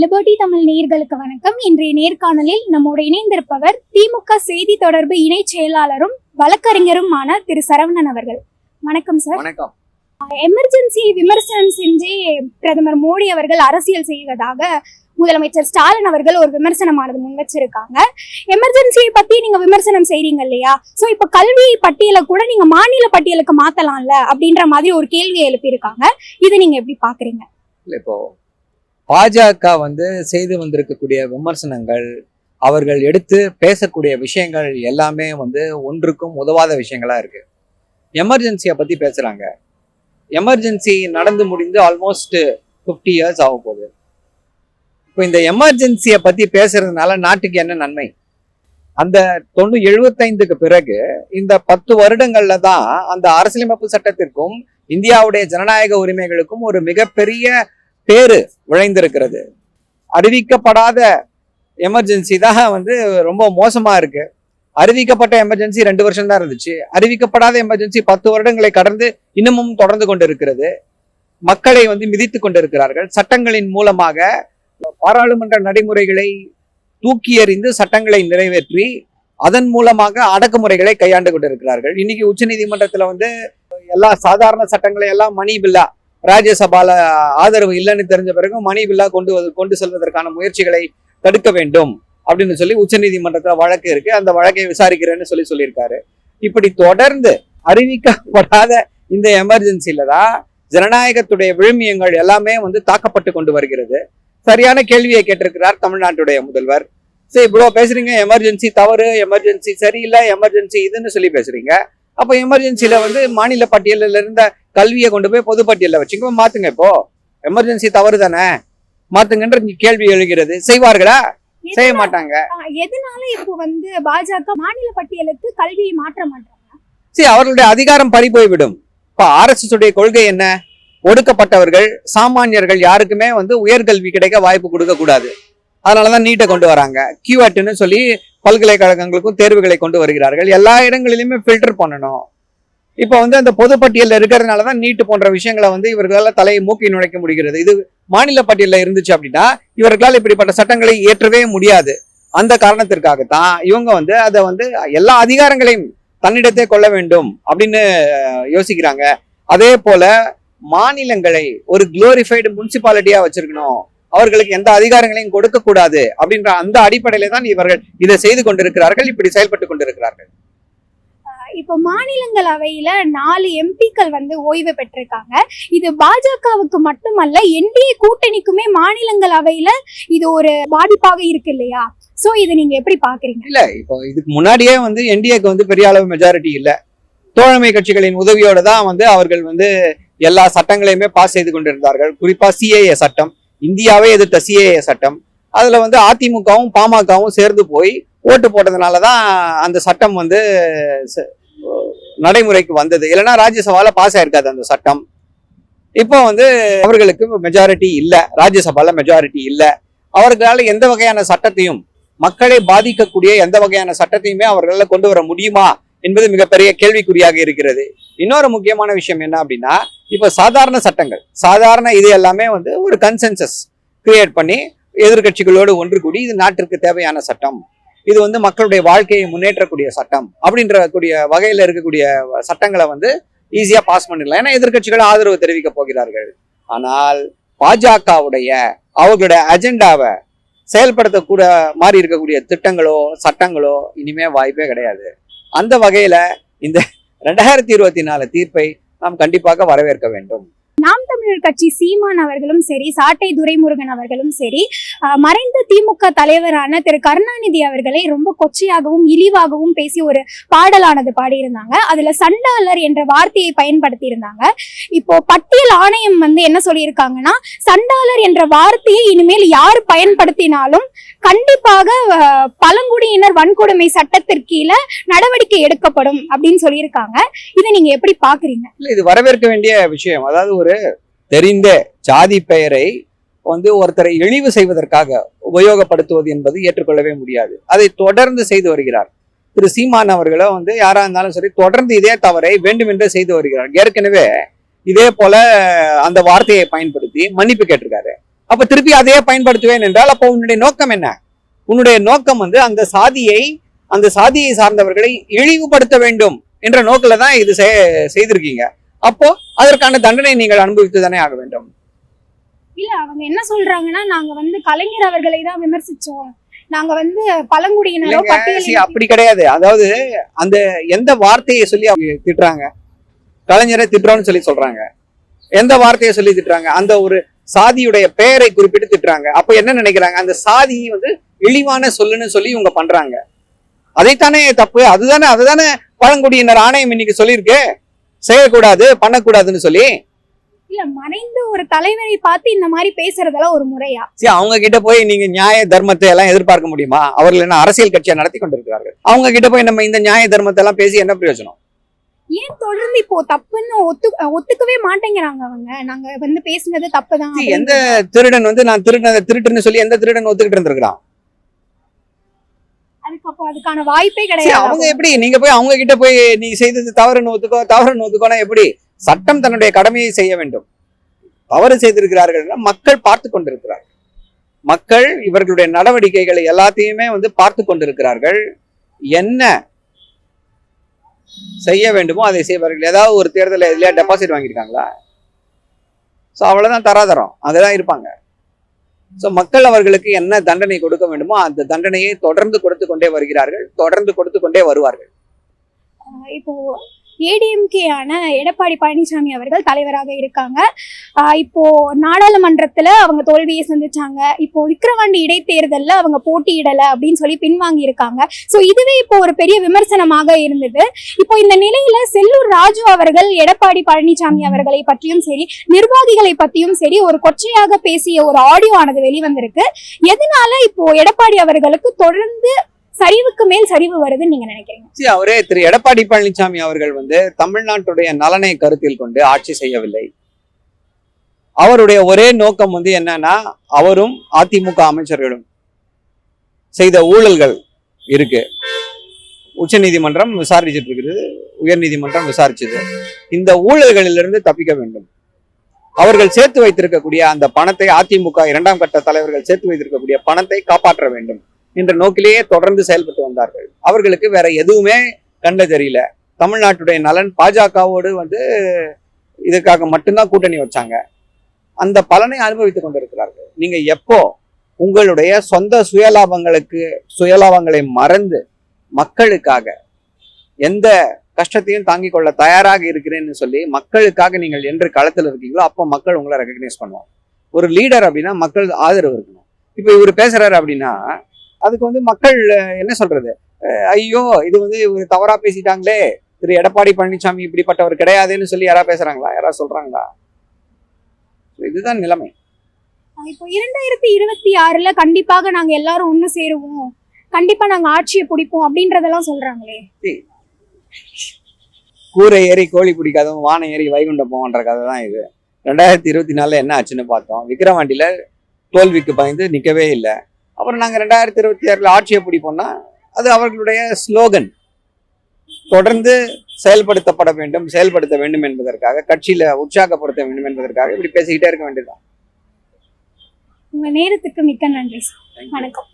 Liberty Tamil நேயர்களுக்கு வணக்கம். இன்றைய நேர்காணலில் நம்மோடு இணைந்திருப்பவர் திமுக செய்தி தொடர்பு இணை செயலாளரும் வழக்கறிஞருமான திரு சரவணன் அவர்கள். வணக்கம் சார் வணக்கம். எமர்ஜென்சி விமர்சனம் செஞ்சே பிரதமர் மோடி அவர்கள் அரசியல் செய்வதாக முதலமைச்சர் ஸ்டாலின் அவர்கள் ஒரு விமர்சனமானது முன் வச்சிருக்காங்க எமர்ஜென்சியை பத்தி நீங்க விமர்சனம் செய்றீங்க இல்லையா? சோ இப்ப கல்வி பட்டியலை கூட நீங்க மாநில பட்டியலுக்கு மாத்தலாம்ல அப்படின்ற மாதிரி ஒரு கேள்வியை எழுப்பியிருக்காங்க. இதை நீங்க எப்படி பாக்குறீங்க? இல்ல இப்போ பாஜக வந்து செய்து வந்திருக்கக்கூடிய விமர்சனங்கள் அவர்கள் எடுத்து பேசக்கூடிய விஷயங்கள் எல்லாமே வந்து ஒன்றுக்கும் உதவாத விஷயங்களா இருக்கு. எமர்ஜென்சியை பத்தி பேசுறாங்க. எமர்ஜென்சி நடந்து முடிந்து ஆல்மோஸ்ட் ஃபிஃப்டி இயர்ஸ் ஆக போகுது. இப்போ இந்த எமர்ஜென்சியை பத்தி பேசுறதுனால நாட்டுக்கு என்ன நன்மை? அந்த தொண்ணூ எழுபத்தைந்துக்கு பிறகு இந்த பத்து வருடங்கள்ல தான் அந்த அரசியலமைப்பு சட்டத்திற்கும் இந்தியாவுடைய ஜனநாயக உரிமைகளுக்கும் ஒரு மிகப்பெரிய பேரு விளைந்திருக்கிறது. அறிவிக்கப்படாத எமர்ஜென்சி தான் வந்து ரொம்ப மோசமா இருக்கு. அறிவிக்கப்பட்ட எமர்ஜென்சி ரெண்டு வருஷம் தான் இருந்துச்சு. அறிவிக்கப்படாத எமர்ஜென்சி பத்து வருடங்களை கடந்து இன்னமும் தொடர்ந்து கொண்டிருக்கிறது. மக்களை வந்து மிதித்து கொண்டிருக்கிறார்கள். சட்டங்களின் மூலமாக பாராளுமன்ற நடைமுறைகளை தூக்கி எறிந்து சட்டங்களை நிறைவேற்றி அதன் மூலமாக அடக்குமுறைகளை கையாண்டு கொண்டிருக்கிறார்கள். இன்னைக்கு உச்சநீதிமன்றத்துல வந்து எல்லா சாதாரண சட்டங்களை எல்லாம் மணி பில்லா ராஜ்யசபால ஆதரவு இல்லைன்னு தெரிஞ்ச பிறகு மணி பில்லா கொண்டு வந்து- கொண்டு செல்வதற்கான முயற்சிகளை தடுக்க வேண்டும் அப்படின்னு சொல்லி உச்சநீதிமன்றத்தில் வழக்கு இருக்கு. அந்த வழக்கை விசாரிக்கிறேன்னு சொல்லி சொல்லியிருக்காரு. இப்படி தொடர்ந்து அறிவிக்கப்படாத இந்த எமர்ஜென்சியில தான் ஜனநாயகத்துடைய விழுமியங்கள் எல்லாமே வந்து தாக்கப்பட்டு கொண்டு வருகிறது. சரியான கேள்வியை கேட்டிருக்கிறார் தமிழ்நாட்டுடைய முதல்வர். சரி இவ்வளோ பேசுறீங்க எமர்ஜென்சி தவறு எமர்ஜென்சி சரியில்லை எமர்ஜென்சி இதுன்னு சொல்லி பேசுறீங்க. அப்போ எமர்ஜென்சில வந்து மாநில பட்டியலில் இருந்த கல்வியை கொண்டு போய் பொது பட்டியலில் வச்சுங்க மாத்துங்க இப்போ. எமர்ஜென்சி தவறு தானே மாத்துங்கன்ற கேள்வி எழுகிறது. செய்வார்களா? செய்ய மாட்டாங்க. எதனால இப்போ வந்து பாஜக மாநில பட்டியலுக்கு கல்வியை மாற்ற மாட்டாங்க சரி அவர்களுடைய அதிகாரம் பறி போய்விடும். இப்ப ஆர்எஸ்எஸ் உடைய கொள்கை என்ன? ஒடுக்கப்பட்டவர்கள் சாமானியர்கள் யாருக்குமே வந்து உயர்கல்வி கிடைக்க வாய்ப்பு கொடுக்க கூடாது அதனாலதான் நீட்டை கொண்டு வராங்க. கியூஆட்னு சொல்லி பல்கலைக்கழகங்களுக்கும் தேர்வுகளை கொண்டு வருகிறார்கள். எல்லா இடங்களிலுமே ஃபில்டர் பண்ணணும். இப்போ வந்து அந்த பொதுப்பட்டியலில் இருக்கிறதுனால தான் நீட்டு போன்ற விஷயங்களை வந்து இவர்களால் தலையை மூக்கி நுழைக்க முடிகிறது. இது மாநில பட்டியலில் இருந்துச்சு அப்படின்னா இவர்களால் இப்படிப்பட்ட சட்டங்களை இயற்றவே முடியாது. அந்த காரணத்திற்காகத்தான் இவங்க வந்து அதை வந்து எல்லா அதிகாரங்களையும் தன்னிடத்தே கொள்ள வேண்டும் அப்படின்னு யோசிக்கிறாங்க. அதே போல மாநிலங்களை ஒரு குளோரிஃபைடு முனிசிபாலிட்டியா வச்சிருக்கணும். அவர்களுக்கு எந்த அதிகாரங்களையும் கொடுக்க கூடாது அப்படின்ற அந்த அடிப்படையில தான் இவர்கள் இதை செய்து கொண்டிருக்கிறார்கள் இப்படி செயல்பட்டு கொண்டிருக்கிறார்கள். இப்போ மாநிலங்களவையில நாலு எம்பிக்கள் வந்து ஓய்வு பெற்றிருக்காங்க. இது பாஜகவுக்கு மட்டுமல்ல என்டிஏ கூட்டணிக்குமே மாநிலங்களவையில இது ஒரு பாதிப்பாக இருக்கு இல்லையா? சோ இதை நீங்க எப்படி பாக்குறீங்க? இல்ல இப்போ இதுக்கு முன்னாடியே வந்து என்டிஏக்கு வந்து பெரிய அளவு மெஜாரிட்டி இல்ல. தோழமை கட்சிகளின் உதவியோட தான் வந்து அவர்கள் வந்து எல்லா சட்டங்களையுமே பாஸ் செய்து கொண்டிருந்தார்கள். குறிப்பா சிஏஏ சட்டம் இந்தியாவே எதிர்த்த சிஏஏ சட்டம். அதில் வந்து அதிமுகவும் பாமகவும் சேர்ந்து போய் ஓட்டு போட்டதுனால தான் அந்த சட்டம் வந்து ச- நடைமுறைக்கு வந்தது. இல்லைன்னா ராஜ்யசபாவில் பாஸ் ஆயிருக்காது அந்த சட்டம். இப்போ வந்து அவர்களுக்கு மெஜாரிட்டி இல்லை. ராஜ்யசபாவில் மெஜாரிட்டி இல்லை. அவர்களால் எந்த வகையான சட்டத்தையும் மக்களை பாதிக்கக்கூடிய எந்த வகையான சட்டத்தையுமே அவர்களால் கொண்டு வர முடியுமா? என்பது மிகப்பெரிய கேள்விக்குறியாக இருக்கிறது. இன்னொரு முக்கியமான விஷயம் என்ன அப்படின்னா இப்போ சாதாரண சட்டங்கள் சாதாரண இது எல்லாமே வந்து ஒரு கன்சென்சஸ் கிரியேட் பண்ணி எதிர்க்கட்சிகளோடு ஒன்று கூடி இது நாட்டிற்கு தேவையான சட்டம். இது வந்து மக்களுடைய வாழ்க்கையை முன்னேற்றக்கூடிய சட்டம் அப்படின்ற கூடிய வகையில் இருக்கக்கூடிய சட்டங்களை வந்து ஈஸியாக பாஸ் பண்ணிடலாம். ஏன்னா எதிர்கட்சிகள் ஆதரவு தெரிவிக்க போகிறார்கள். ஆனால் பாஜகவுடைய அவர்களுடைய அஜெண்டாவை செயல்படுத்தக்கூட மாதிரி இருக்கக்கூடிய திட்டங்களோ சட்டங்களோ இனிமே வாய்ப்பே கிடையாது. அந்த வகையில இந்த ரெண்டாயிரத்தி இருபத்தி நாலு தீர்ப்பை நாம் கண்டிப்பாக வரவேற்க வேண்டும். நாம் தமிழர் கட்சி சீமான் அவர்களும் சரி சாட்டை துரைமுருகன் அவர்களும் சரி மறைந்த திமுக தலைவரான திரு கருணாநிதி அவர்களை ரொம்ப கொச்சையாகவும் இழிவாகவும் பேசி ஒரு பாடலானது பாடியிருந்தாங்க. அதுல சண்டாளர் என்ற வார்த்தையை பயன்படுத்தி இருந்தாங்க இப்போ பட்டியல் ஆணையம் வந்து என்ன சொல்லியிருக்காங்கன்னா சண்டாளர் என்ற வார்த்தையை இனிமேல் யார் பயன்படுத்தினாலும் கண்டிப்பாக பழங்குடியினர் வன்கொடுமை சட்டத்திற்கீழ நடவடிக்கை எடுக்கப்படும் அப்படின்னு சொல்லியிருக்காங்க. இதை நீங்க எப்படி பாக்குறீங்க? இது வரவேற்க வேண்டிய விஷயம். அதாவது ஒரு தெரிந்த ஜாதி பெயரை வந்து ஒருத்தரை இழிவு செய்வதற்காக உபயோகப்படுத்துவது என்பது ஏற்றுக்கொள்ளவே முடியாது. அதை தொடர்ந்து செய்து வருகிறார். திரு சீமான் அவர்களோ வந்து யாரா இருந்தாலும் சரி தொடர்ந்து இதே தவறை வேண்டுமென்றே செய்து வருகிறார். ஏற்கனவே இதே போல அந்த வார்த்தையை பயன்படுத்தி மன்னிப்பு கேட்டிருக்காரு. அப்ப திருப்பி அதையே பயன்படுத்துவேன் என்றால் அப்போ உன்னுடைய நோக்கம் என்ன? உன்னுடைய நோக்கம் வந்து அந்த சாதியை அந்த சாதியை சார்ந்தவர்களை இழிவுபடுத்த வேண்டும் என்ற நோக்கில தான் இது செய்திருக்கீங்க. அப்போ அதற்கான தண்டனை நீங்கள் அனுபவித்து தானே ஆக வேண்டும்? இல்ல அவங்க என்ன சொல்றாங்கன்னா நாங்க வந்து கலைஞர் அவர்களை தான் விமர்சிச்சோம். நாங்க வந்து பழங்குடியினரோ அப்படி கிடையாது. அதாவது அந்த எந்த வார்த்தையை சொல்லி அவங்க திட்டுறாங்க? கலைஞரை திட்டுறோம்னு சொல்லி சொல்றாங்க. எந்த வார்த்தையை சொல்லி திட்டுறாங்க? அந்த ஒரு சாதியுடைய பெயரை குறிப்பிட்டு திட்டுறாங்க. அப்ப என்ன நினைக்கிறாங்க? அந்த சாதி வந்து இழிவான சொல்லுன்னு சொல்லி இவங்க பண்றாங்க. அதைத்தானே தப்பு? அதுதானே அதுதானே பழங்குடியினர் ஆணையம் இன்னைக்கு சொல்லியிருக்கு? செய்யக்கூடாது பண்ணக்கூடாதுன்னு சொல்லி? இல்ல மறைந்த ஒரு தலைவரை பார்த்து இந்த மாதிரி பேசுறதெல்லாம் ஒரு முறையா? சரி அவங்க கிட்ட போய் நீங்க நியாய தர்மத்தை எல்லாம் எதிர்பார்க்க முடியுமா? அவர்கள் என்ன அரசியல் கட்சியை நடத்தி கொண்டிருக்கிறார்கள். அவங்க கிட்ட போய் நம்ம இந்த நியாய தர்மத்தை எல்லாம் பேசி என்ன பிரயோஜனம்? ஏன் தொடர்ந்து இப்போ தப்புன்னு ஒத்து ஒத்துக்கவே மாட்டேங்கிறாங்க அவங்க. நாங்க வந்து பேசுனது தப்புதான் எந்த திருடன் வந்து நான் திருடினதை திருட்டுன்னு சொல்லி எந்த திருடன் ஒத்துக்கிட்டு இருந்திருக்கிறான்? அதுக்கு அப்போ அதுக்கான வாய்ப்பே கிடையாது அவங்க எப்படி? நீங்க போய் அவங்க கிட்ட போய் நீ செய்தது தவறுன்னு ஒத்துக்கோ தவறுன்னு ஒத்துக்கோனா எப்படி? சட்டம் தன்னுடைய கடமையை செய்ய வேண்டும். தவறு செய்திருக்கிறார்கள் மக்கள் பார்த்து கொண்டிருக்கிறார்கள். மக்கள் இவர்களுடைய நடவடிக்கைகளை எல்லாத்தையுமே வந்து பார்த்து கொண்டிருக்கிறார்கள். என்ன செய்ய வேண்டுமோ அதை செய்வார்கள். ஏதாவது ஒரு தேர்தலில் எதுலையா டெபாசிட் வாங்கியிருக்காங்களா? ஸோ அவ்வளவுதான் தராதரம். அங்கதான் இருப்பாங்க. ஸோ மக்கள் அவர்களுக்கு என்ன தண்டனை கொடுக்க வேண்டுமோ அந்த தண்டனையை தொடர்ந்து கொடுத்து கொண்டே வருகிறார்கள் தொடர்ந்து கொடுத்து கொண்டே வருவார்கள். இப்போ ஏடிஎம்கே ஆன எடப்பாடி பழனிசாமி அவர்கள் தலைவராக இருக்காங்க. இப்போ நாடாளுமன்றத்துல அவங்க தோல்வியை சந்திச்சாங்க. இப்போ விக்கிரவாண்டி இடைத்தேர்தல்ல அவங்க போட்டியிடல அப்படின்னு சொல்லி பின்வாங்கி இருக்காங்க. ஸோ இதுவே இப்போ ஒரு பெரிய விமர்சனமாக இருந்தது. இப்போ இந்த நிலையில செல்லூர் ராஜு அவர்கள் எடப்பாடி பழனிசாமி அவர்களை பற்றியும் சரி நிர்வாகிகளை பற்றியும் சரி ஒரு கொச்சையாக பேசிய ஒரு ஆடியோ ஆனது வெளிவந்திருக்கு. எதனால இப்போ எடப்பாடி அவர்களுக்கு தொடர்ந்து சரிவுக்கு மேல் சரிவு வருதுன்னு நீங்க நினைக்கிறீங்க? அவரே திரு. எடப்பாடி பழனிசாமி அவர்கள் வந்து தமிழ்நாட்டுடைய நலனை கருத்தில் கொண்டு ஆட்சி செய்யவில்லை. அவருடைய ஒரே நோக்கம் வந்து என்னன்னா அவரும் அதிமுக அமைச்சர்களும் செய்த ஊழல்கள் இருக்கு. உச்ச நீதிமன்றம் விசாரிச்சுட்டு இருக்கிறது உயர் நீதிமன்றம் விசாரிச்சது. இந்த ஊழல்களிலிருந்து தப்பிக்க வேண்டும். அவர்கள் சேர்த்து வைத்திருக்கக்கூடிய அந்த பணத்தை அதிமுக இரண்டாம் கட்ட தலைவர்கள் சேர்த்து வைத்திருக்கக்கூடிய பணத்தை காப்பாற்ற வேண்டும். என்ற நோக்கிலேயே தொடர்ந்து செயல்பட்டு வந்தார்கள். அவர்களுக்கு வேற எதுவுமே கண்ட தெரியல. தமிழ்நாட்டுடைய நலன் பாஜகவோடு வந்து இதுக்காக மட்டும்தான் கூட்டணி வச்சாங்க. அந்த பலனை அனுபவித்துக் கொண்டிருக்கிறார்கள். நீங்க எப்போ உங்களுடைய சொந்த சுயலாபங்களுக்கு சுயலாபங்களை மறந்து மக்களுக்காக எந்த கஷ்டத்தையும் தாங்கிக் கொள்ள தயாராக இருக்கிறேன்னு சொல்லி மக்களுக்காக நீங்கள் என்று களத்தில் இருக்கீங்களோ அப்போ மக்கள் உங்களை ரெக்கக்னைஸ் பண்ணுவாங்க. ஒரு லீடர் அப்படின்னா மக்கள் ஆதரவு இருக்கணும். இப்போ இவர் பேசுறாரு அப்படின்னா அதுக்கு வந்து மக்கள் என்ன சொல்றது? ஐயோ இது வந்து இவரு தவறா பேசிட்டாங்களே. திரு எடப்பாடி பழனிசாமி இப்படிப்பட்டவர் கிடையாதுன்னு சொல்லி யாரா பேசுறாங்களா? யாரா சொல்றாங்களா? இதுதான் நிலைமை. இப்போ இரண்டாயிரத்தி இருபத்தி ஆறுல கண்டிப்பாக நாங்க எல்லாரும் ஒண்ணு சேருவோம். கண்டிப்பா நாங்க ஆட்சியை பிடிப்போம் அப்படின்றதெல்லாம் சொல்றாங்களே. கூரை ஏறி கோழி பிடிக்காதவன் வானை ஏறி வைகுண்டம் போவான்ற கதை தான் இது. ரெண்டாயிரத்தி இருபத்தி நாலுல என்ன ஆச்சுன்னு பார்த்தோம். விக்கிரவாண்டியில தோல்விக்கு பயந்து நிக்கவே இல்லை. அப்புறம் நாங்க ரெண்டாயிரத்தி இருபத்தி ஆறுல ஆட்சியை பிடிப்போம்னா அது அவர்களுடைய ஸ்லோகன் தொடர்ந்து செயல்படுத்தப்பட வேண்டும் செயல்படுத்த வேண்டும் என்பதற்காக கட்சியில உற்சாகப்படுத்த வேண்டும் என்பதற்காக இப்படி பேசிக்கிட்டே இருக்க வேண்டியதுதான். உங்க நேரத்துக்கு மிக்க நன்றி வணக்கம்.